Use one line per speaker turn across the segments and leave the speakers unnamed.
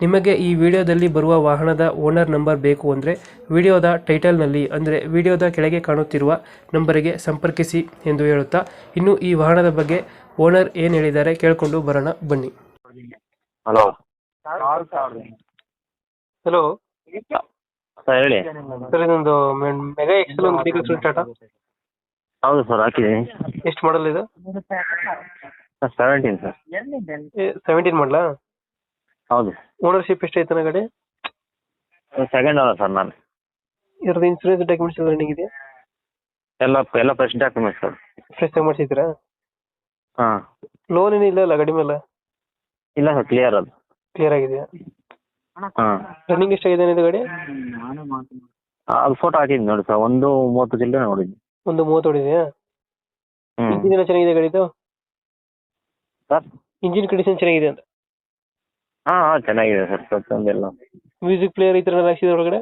ನಿಮಗೆ ಈ ವಿಡಿಯೋದಲ್ಲಿ ಬರುವ ವಾಹನದ ಓನರ್ ನಂಬರ್ ಬೇಕು ಅಂದರೆ ವಿಡಿಯೋದ ಟೈಟಲ್ನಲ್ಲಿ ಅಂದರೆ ವಿಡಿಯೋದ ಕೆಳಗೆ ಕಾಣುತ್ತಿರುವ ನಂಬರಿಗೆ ಸಂಪರ್ಕಿಸಿ ಎಂದು ಹೇಳುತ್ತಾ ಇನ್ನು ಈ ವಾಹನದ ಬಗ್ಗೆ ಓನರ್ ಏನು ಹೇಳಿದ್ದಾರೆ ಕೇಳಿಕೊಂಡು ಬರೋಣ ಬನ್ನಿ.
ಹಲೋ.
ಹಲೋ.
ಸರ್ ಹೇಳಿ.
ಸರ್ ಇದೊಂದು ಮೆಗಾ ಎಕ್ಸೆಲ್ ಒಂದು ಗಾಡಿ ಟಾಟಾ
ಹೌದು ಸರ್
ಎಷ್ಟು ಮಾಡಲ್ ಇದು?
Seventeen sir.
ಸೆವೆಂಟೀನ್ ಮಾಡಲಾ
ಹೌದು.
ಓನರ್ಶಿಪ್ ಎಷ್ಟು ಐತನ ಗಾಡಿ?
ಸೆಕೆಂಡ್ ಅಲ್ಲ ಸರ್ ನಾನು.
ಇದ್ರದ್ದು ಇನ್ಸೂರೆನ್ಸ್ ಡಾಕ್ಯುಮೆಂಟ್ಸ್ ಎಲ್ಲ ರನ್ನಿಂಗ್ ಇದೆ
ಎಲ್ಲ ಎಲ್ಲ ಫ್ರೆಶ್ ಡಾಕ್ಯುಮೆಂಟ್ಸ್ ಸರ್.
ಫ್ರೆಶ್ ಆಗಿ ಹಾ
ಹಾಂ.
ಲೋನ್ ಇಲ್ಲ ಅಲ್ಲ ಗಾಡಿ ಮೇಲೆ?
ಇಲ್ಲ ಸರ್ ಕ್ಲಿಯರ್ ಅದು.
ಕ್ಲಿಯರ್ ಆಗಿದೆಯಾ?
ಹಾಂ.
ರನ್ನಿಂಗ್ ಎಷ್ಟಾಗಿದೆ ಇದು ಗಾಡಿ?
ಅದು ಫೋಟೋ ಹಾಕಿದ್ದೀನಿ ನೋಡಿ ಸರ್ ಒಂದು ಮೂವತ್ತು ಚಿಲ್ಲರೆ ನೋಡಿದ್ದೀನಿ.
ಒಂದು ಮೂವತ್ತು ಹೊಡಿದೆಯಾ?
ಹ್ಞೂ
ಇಂಜಿನ್ ಎಲ್ಲ ಚೆನ್ನಾಗಿದೆ ಗಾಡಿದು?
ಸರ್.
ಇಂಜಿನ್ ಕಂಡೀಷನ್ ಚೆನ್ನಾಗಿದೆ ಅಂತ.
ಹಾಂ ಹಾ ಚೆನ್ನಾಗಿದೆ ಸರ್ ಪ್ರತಿಯೊಂದೆಲ್ಲ
ಮ್ಯೂಸಿಕ್ ಪ್ಲೇಯರ್ ಈ ಥರ ಎಲ್ಲ ಹಾಕ್ಸಿದೆ ಒಳಗಡೆ?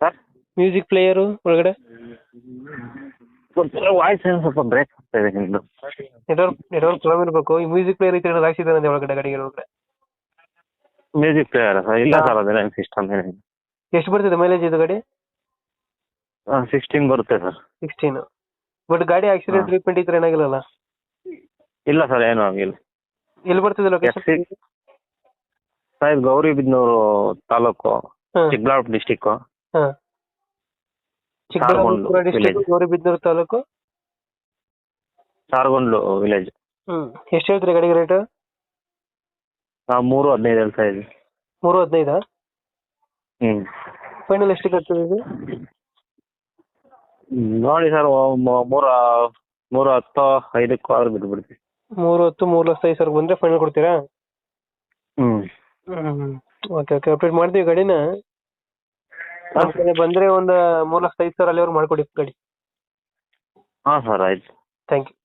ಸರ್?
ಮ್ಯೂಸಿಕ್ ಪ್ಲೇಯರು ಒಳಗಡೆ?
ಸ್ವಲ್ಪ ವಾಯ್ಸ್ ಏನು ಸ್ವಲ್ಪ ಬ್ರೇಕ್ ಆಗ್ತಾ ಇದೆ ನಿಮ್ದು.
ನೆಟ್ವರ್ಕ್ ನೆಟ್ವರ್ಕ್ ಪ್ರಾಬ್ಲಮ್ ಇರಬೇಕು. ಈ ಮ್ಯೂಸಿಕ್ ಪ್ಲೇಯರ್ ಈ ಥರ ಹಾಕ್ಸಿದ್ದಾರೆ ಒಳಗಡೆ ಗಾಡಿಗೆ ಒಳಗಡೆ?
ಮ್ಯೂಸಿಕ್ ಪ್ಲೇಯರ್ ಸರ್ ಇಲ್ಲ ಸರ್ ಅದೇನು ಸಿಸ್ಟಮ್ ಏನಿಲ್ಲ
ಎಷ್ಟು ಬರ್ತಿದೆ ಮೈಲೇಜ್ ಇದು ಗಾಡಿ?
ಸಿಕ್ಸ್ಟೀನ್ ಬರುತ್ತೆ ಸರ್.
ಸಿಕ್ಸ್ಟೀನ್ ಬಟ್ ಗಾಡಿ ಆಕ್ಸಿಡೆಂಟ್. ಟ್ರೀಟ್ಮೆಂಟ್ ಈ ಥರ ಏನಾಗಿಲ್ಲಲ್ಲ?
ಇಲ್ಲ ಸರ್ ಏನೂ ಆಗಿಲ್ಲ.
ಎಲ್ಲಿ ಬರ್ತಿದೆ ಲೊಕೇಶನ್
ಸರ್ ಇದು Gauribidanur taluk Chikkaballapur
district Chikkaballapur district. Gauribidanur taluk?
Saragondlu village
ಹ್ಮ್. ಎಷ್ಟು ಹೇಳ್ತೀರಿ ಗಾಡಿಗೆ ರೇಟ್
ಮೂರು ಹದಿನೈದು ಹೇಳ್ತಾ ಇದ್ವಿ.
ಮೂರು ಹದಿನೈದಾ?
ಹ್ಮ್.
ಫೈನಲ್ ಎಷ್ಟು ಕಟ್ತದೆ ಇದು?
ನೋಡಿ ಸರ್ ಮೂರ ಮೂರು ಹತ್ತು ಐದಕ್ಕೂ ಆದ್ರೂ ಬಿಟ್ಬಿಡ್ತೀವಿ
ಮೂರು ಹತ್ತು ಮೂರು ಲಕ್ಷ ಐದು ಸಾವಿರ ಬಂದ್ರೆ ಫೈನಲ್ ಕೊಡ್ತೀರಾ?
ಹ್ಞೂ
ಹ್ಮ್. ಓಕೆ ಓಕೆ ಅಪ್ಡೇಟ್ ಮಾಡ್ತೀವಿ ಗಾಡಿನ. ನಮ್ಮ ಕಡೆ ಬಂದ್ರೆ ಒಂದು ಮೂರು ಲಕ್ಷ ಐದು ಸಾವಿರ ಅಲ್ಲಿವರೆಗೆ ಮಾಡ್ಕೊಡಿ ಗಾಡಿ.
ಹಾಂ ಸರ್ ಆಯ್ತು.
Thank you